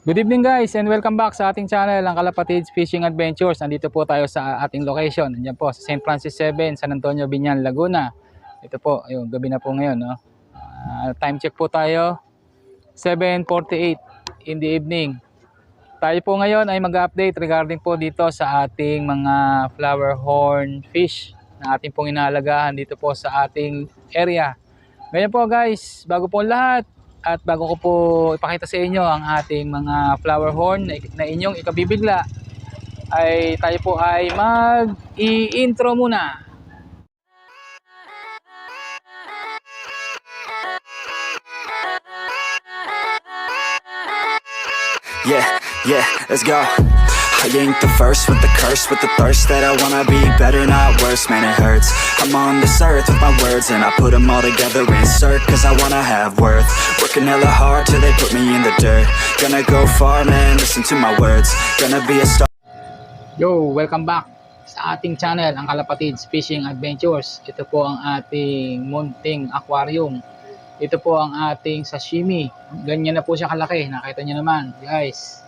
Good evening guys and welcome back sa ating channel, ang Kalapatids Fishing Adventures. Nandito po tayo sa ating location. Nandiyan po sa St. Francis 7, San Antonio, Binyan, Laguna. Ito po, ayun, gabi na po ngayon. No? Ah, time check po tayo, 7.48 in the evening. Tayo po ngayon ay mag-update regarding po dito sa ating mga flower horn fish na ating pong inaalagahan dito po sa ating area. Ngayon po guys, bago po lahat, at bago ko po ipakita sa inyo ang ating mga flower horn na, inyong ikabibigla, ay tayo po ay mag-i-intro muna. Yeah, yeah, let's go. I ain't the first with the curse, with the thirst that I wanna be better, not worse, man, it hurts. I'm on this earth with my words, and I put them all together, insert, cause I wanna have worth. Working hella hard till they put me in the dirt. Gonna go far, man, listen to my words. Gonna be a star. Yo, welcome back sa ating channel, ang Kalapatids Fishing Adventures. Ito po ang ating munting aquarium. Ito po ang ating sashimi. Ganyan na po siya kalaki. Nakita niyo naman, guys.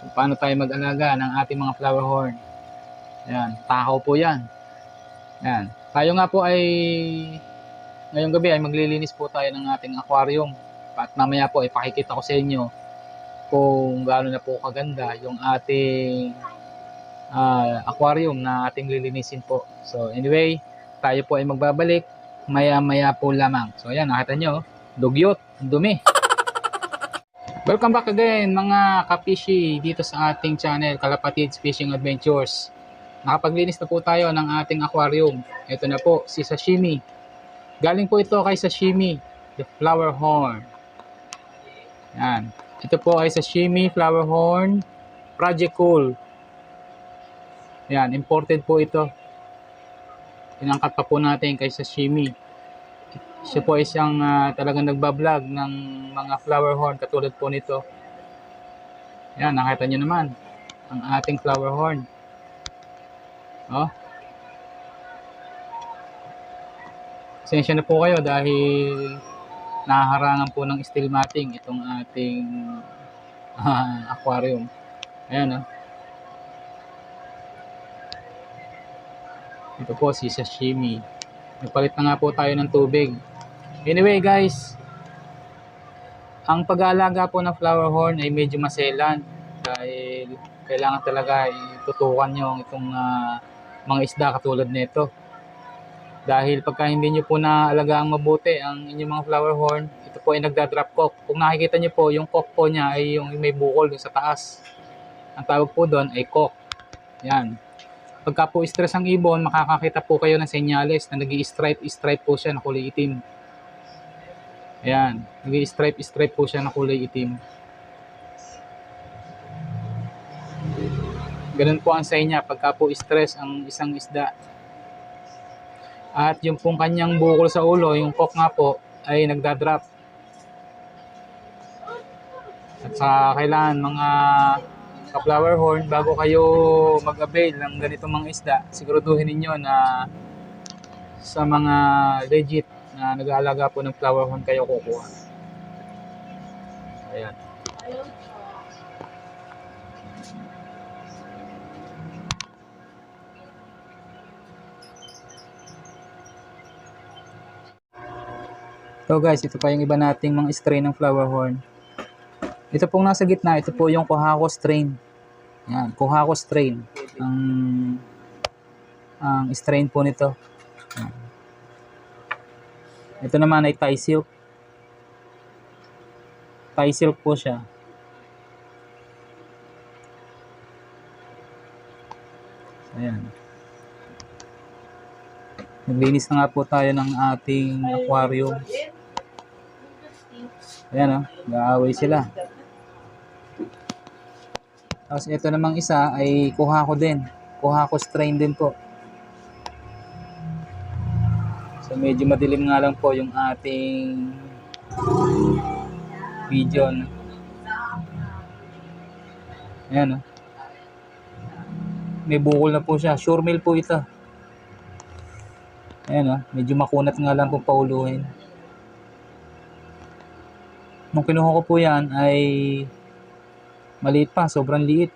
Kung paano tayo mag-alaga ng ating mga flower horn. Ayan, takaw po yan. Ayan. Tayo nga po ay ngayong gabi ay maglilinis po tayo ng ating aquarium. At mamaya po ipakikita ko sa inyo kung gaano na po kaganda yung ating ah, aquarium na ating lilinisin po. So anyway, tayo po ay magbabalik maya-maya po lamang. So ayan, nakita nyo, dugyot, dumi. Welcome back again mga kapishi dito sa ating channel, Kalapatids Fishing Adventures. Nakapaglinis na po tayo ng ating aquarium. Ito na po, si Sashimi. Galing po ito kay Sashimi, the flower horn. Yan. Ito po ay Sashimi Flower Horn Project Cool. Yan, imported po ito. Inangkat pa po natin kay Sashimi. Siya po ay siyang ah, talagang nagbablog ng mga flower horn katulad po nito. Yan, nakita nyo naman ang ating flower horn. Oh. Pasensya na po kayo dahil nahaharangan po ng steel matting itong ating ah, aquarium. Ayan, oh. Ito po si sashimi. Nagpalit na nga po tayo ng tubig. Anyway guys, ang pag-aalaga po ng flower horn ay medyo maselan dahil kailangan talaga itutukan nyo itong ah, mga isda katulad nito. Dahil pagka hindi nyo po naalagaan mabuti ang inyong mga flower horn, ito po ay nagda-drop cock. Kung nakikita nyo po, yung cock po niya ay yung may bukol sa taas. Ang tawag po doon ay cock. Yan. Pagka po stress ang ibon, makakakita po kayo ng senyales na nag stripe stripe po siya na kulay itim. Ayan, nag stripe stripe po siya na kulay itim. Ganun po ang senya pagka po stress ang isang isda. At yung pong kanyang bukol sa ulo, yung cock nga po, ay nagda-drop. At sa kailangan mga ka-flower horn, bago kayo mag-avail ng ganitong mga isda, siguraduhin ninyo na sa mga legit na nag-aalaga po ng flower horn kayo kukuha. Ayan. So guys, ito pa yung iba nating mga strain ng flower horn. Ito pong nasa gitna, ito po yung Kohako strain. Yan, Kohako strain. Ang ang strain po nito. Yan. Ito naman ay Thai silk. Thai silk po siya. Ayan. Naglinis na nga po tayo ng ating aquarium. Ayan o, gaaway sila. Tapos ito namang isa ay kuha ko din. Kuha ko strain din po. So medyo madilim nga lang po yung ating video. No? Ayan o. May bukol na po siya. Sure meal po ito. Ayan o. Medyo makunat nga lang po pauluhin. Nung kinuha ko po yan ay Maliit pa, sobrang liit.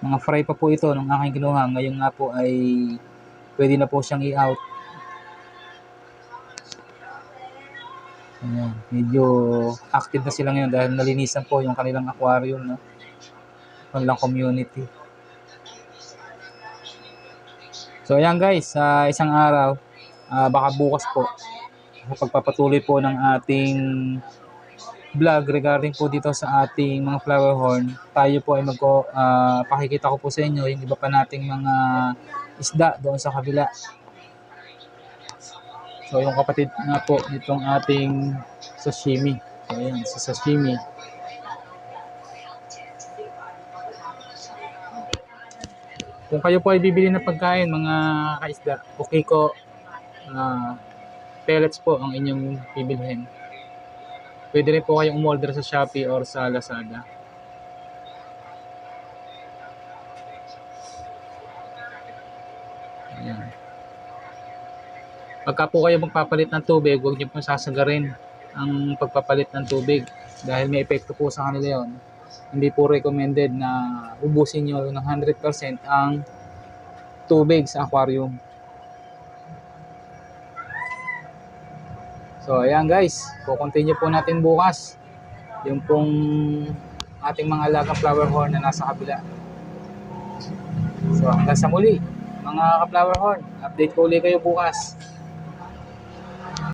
Mga fry pa po ito nung aking kinuha. Ngayon nga po ay pwede na po siyang i-out. Ayan, medyo active na sila ngayon dahil nalinisan po yung kanilang aquarium, no? Kanilang community. So ayan guys, sa isang araw, ah, baka bukas po, sa pagpapatuloy po ng ating vlog regarding po dito sa ating mga flower horn, tayo po ay magko ah, pakikita ko po sa inyo yung iba pa nating mga isda doon sa kabila. So yung kapatid nga po nitong ating sashimi. So ayan, si sashimi. Kung kayo po ay bibili ng pagkain, mga kaisda, okay ko, ah, pellets po ang inyong bibilhin. Pwede rin po kayong umorder sa Shopee or sa Lazada. Ayan. Pagka po kayo magpapalit ng tubig, huwag niyo po sasagarin ang pagpapalit ng tubig dahil may epekto po sa kanila yon. Hindi po recommended na ubusin niyo ng 100% ang tubig sa aquarium. So, ayan guys. Kukontinue po natin bukas. Yung pong ating mga alagang flower horn na nasa kabila. So, hanggang sa muli, mga ka-flower horn. Update ko ulit kayo bukas.